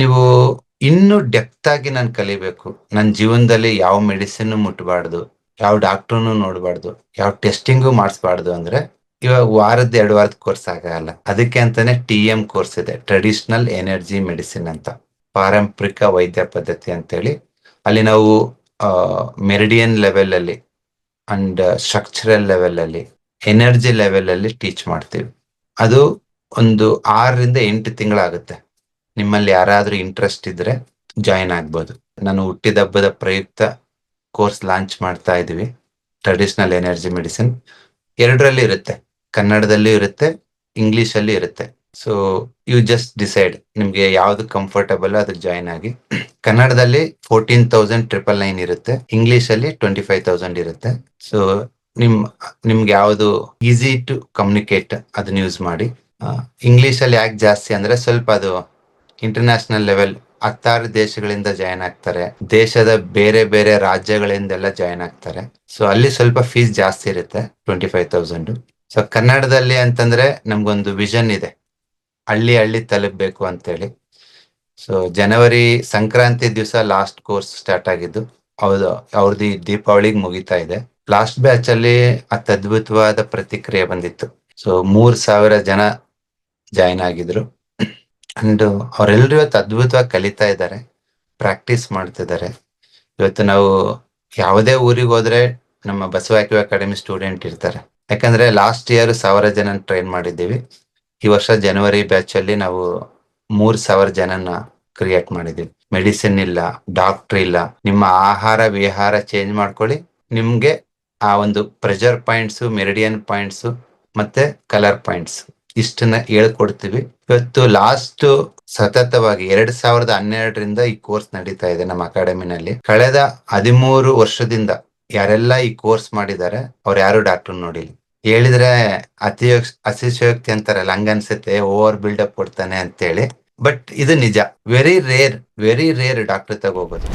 ನೀವು ಇನ್ನು ಡೆಪ್ತ್ ಆಗಿ ನಾನು ಕಲಿಬೇಕು. ನನ್ನ ಜೀವನದಲ್ಲಿ ಯಾವ ಮೆಡಿಸಿನ್ ಮುಟ್ಬಾರ್ದು, ಯಾವ ಡಾಕ್ಟರ್ನು ನೋಡಬಾರ್ದು, ಯಾವ ಟೆಸ್ಟಿಂಗು ಮಾಡಿಸ್ಬಾರ್ದು ಅಂದ್ರೆ ಇವಾಗ ವಾರದ ಎರಡು ವಾರದ ಕೋರ್ಸ್ ಆಗಲ್ಲ ಅದಕ್ಕೆ ಅಂತಾನೆ ಟಿ ಎಂ ಕೋರ್ಸ್ ಇದೆ ಟ್ರೆಡಿಷನಲ್ ಎನರ್ಜಿ ಮೆಡಿಸಿನ್ ಅಂತ. ಪಾರಂಪರಿಕ ವೈದ್ಯ ಪದ್ಧತಿ ಅಂತೇಳಿ. ಅಲ್ಲಿ ನಾವು ಮೆರಿಡಿಯನ್ ಲೆವೆಲ್ ಅಲ್ಲಿ ಅಂಡ್ ಸ್ಟ್ರಕ್ಚರಲ್ ಲೆವೆಲ್ ಅಲ್ಲಿ ಎನರ್ಜಿ ಲೆವೆಲ್ ಅಲ್ಲಿ ಟೀಚ್ ಮಾಡ್ತೀವಿ. ಅದು ಒಂದು ಆರರಿಂದ ಎಂಟು ತಿಂಗಳಾಗುತ್ತೆ. ನಿಮ್ಮಲ್ಲಿ ಯಾರಾದ್ರೂ ಇಂಟ್ರೆಸ್ಟ್ ಇದ್ರೆ ಜಾಯಿನ್ ಆಗ್ಬೋದು. ನಾನು ಹುಟ್ಟಿದ ಹಬ್ಬದ ಪ್ರಯುಕ್ತ ಕೋರ್ಸ್ ಲಾಂಚ್ ಮಾಡ್ತಾ ಇದೀವಿ ಟ್ರೆಡಿಷನಲ್ ಎನರ್ಜಿ ಮೆಡಿಸಿನ್ ಎರಡರಲ್ಲಿ ಇರುತ್ತೆ. ಕನ್ನಡದಲ್ಲಿ ಇರುತ್ತೆ ಇಂಗ್ಲಿಷ್ ಅಲ್ಲಿ ಇರುತ್ತೆ. ಸೊ ಯು ಜಸ್ಟ್ ಡಿಸೈಡ್ ನಿಮ್ಗೆ ಯಾವ್ದು ಕಂಫರ್ಟಬಲ್ ಅದಕ್ಕೆ ಜಾಯಿನ್ ಆಗಿ. ಕನ್ನಡದಲ್ಲಿ ಫೋರ್ಟೀನ್ ತೌಸಂಡ್ ಟ್ರಿಪಲ್ ನೈನ್ ಇರುತ್ತೆ. ಇಂಗ್ಲಿಷ್ ಅಲ್ಲಿ ಟ್ವೆಂಟಿ ಫೈವ್ ತೌಸಂಡ್ ಇರುತ್ತೆ. ಸೊ ನಿಮ್, ನಿಮ್ಗೆ ಯಾವುದು ಈಸಿ ಟು ಕಮ್ಯುನಿಕೇಟ್ ಅದನ್ನ ಯೂಸ್ ಮಾಡಿ. ಇಂಗ್ಲಿಷ್ ಅಲ್ಲಿ ಯಾಕೆ ಜಾಸ್ತಿ ಅಂದ್ರೆ ಸ್ವಲ್ಪ ಅದು ಇಂಟರ್ನ್ಯಾಷನಲ್ ಲೆವೆಲ್ ಹತ್ತಾರು ದೇಶಗಳಿಂದ ಜಾಯಿನ್ ಆಗ್ತಾರೆ. ದೇಶದ ಬೇರೆ ಬೇರೆ ರಾಜ್ಯಗಳಿಂದೆಲ್ಲ ಜಾಯಿನ್ ಆಗ್ತಾರೆ. ಸೊ ಅಲ್ಲಿ ಸ್ವಲ್ಪ ಫೀಸ್ ಜಾಸ್ತಿ ಇರುತ್ತೆ ಟ್ವೆಂಟಿ ಫೈವ್ ತೌಸಂಡ್ ಸೊ ಕನ್ನಡದಲ್ಲಿ ಅಂತಂದ್ರೆ ನಮ್ಗೊಂದು ವಿಷನ್ ಇದೆ. ಹಳ್ಳಿ ಹಳ್ಳಿ ತಲುಪಬೇಕು ಅಂತೇಳಿ. ಸೊ ಜನವರಿ ಸಂಕ್ರಾಂತಿ ದಿವಸ ಲಾಸ್ಟ್ ಕೋರ್ಸ್ ಸ್ಟಾರ್ಟ್ ಆಗಿದ್ದು, ಹೌದು ಅವ್ರದ್ದು ದೀಪಾವಳಿಗೆ ಮುಗಿತಾ ಇದೆ. ಲಾಸ್ಟ್ ಬ್ಯಾಚ್ ಅಲ್ಲಿ ಅತ್ಯದ್ಭುತವಾದ ಪ್ರತಿಕ್ರಿಯೆ ಬಂದಿತ್ತು. ಸೊ ಮೂರ್ ಸಾವಿರ ಜನ ಜಾಯಿನ್ ಆಗಿದ್ರು. ಅಂಡ್ ಅವರೆಲ್ಲರೂ ಇವತ್ತು ಅದ್ಭುತವಾಗಿ ಕಲಿತಾ ಇದ್ದಾರೆ ಪ್ರಾಕ್ಟೀಸ್ ಮಾಡ್ತಿದ್ದಾರೆ ಇವತ್ತು ನಾವು ಯಾವುದೇ ಊರಿಗೆ ಹೋದ್ರೆ ನಮ್ಮ ಬಸವಾಕ್ಯೂ ಅಕಾಡೆಮಿ ಸ್ಟೂಡೆಂಟ್ ಇರ್ತಾರೆ. ಯಾಕಂದ್ರೆ ಲಾಸ್ಟ್ ಇಯರ್ ಸಾವಿರ ಜನ ಟ್ರೈನ್ ಮಾಡಿದ್ದೀವಿ. ಈ ವರ್ಷ ಜನವರಿ ಬ್ಯಾಚ್ ಅಲ್ಲಿ ನಾವು ಮೂರ್ ಸಾವಿರ ಜನನ ಕ್ರಿಯೇಟ್ ಮಾಡಿದೀವಿ ಮೆಡಿಸಿನ್ ಇಲ್ಲ ಡಾಕ್ಟರ್ ಇಲ್ಲ. ನಿಮ್ಮ ಆಹಾರ, ವಿಹಾರ ಚೇಂಜ್ ಮಾಡ್ಕೊಳ್ಳಿ. ನಿಮ್ಗೆ ಆ ಒಂದು ಪ್ರೆಷರ್ ಪಾಯಿಂಟ್ಸ್ ಮೆರಿಡಿಯನ್ ಪಾಯಿಂಟ್ಸ್ ಮತ್ತೆ ಕಲರ್ ಪಾಯಿಂಟ್ಸ್ ಇಷ್ಟನ್ನ ಹೇಳ್ಕೊಡ್ತೀವಿ. ಇವತ್ತು ಲಾಸ್ಟ್ ಸತತವಾಗಿ ಎರಡ್ ಸಾವಿರದ ಹನ್ನೆರಡರಿಂದ ಈ ಕೋರ್ಸ್ ನಡೀತಾ ಇದೆ ನಮ್ಮ ಅಕಾಡೆಮಿನಲ್ಲಿ ಕಳೆದ ಹದಿಮೂರು ವರ್ಷದಿಂದ ಯಾರೆಲ್ಲ ಈ ಕೋರ್ಸ್ ಮಾಡಿದ್ದಾರೆ, ಅವ್ರು ಯಾರು ಡಾಕ್ಟರ್ ನೋಡಿಲ್ಲ. ಹೇಳಿದ್ರೆ ಅತಿಯೋಕ್ ಅತಿಶಯೋಕ್ತಿ ಅಂತಾರಲ್ಲ, ಹಂಗನ್ಸುತ್ತೆ ಓವರ್ ಬಿಲ್ಡಪ್ ಕೊಡ್ತಾನೆ ಅಂತೇಳಿ. ಬಟ್ ಇದು ನಿಜ. Very rare very rare doctor ತಗೋಬಹುದು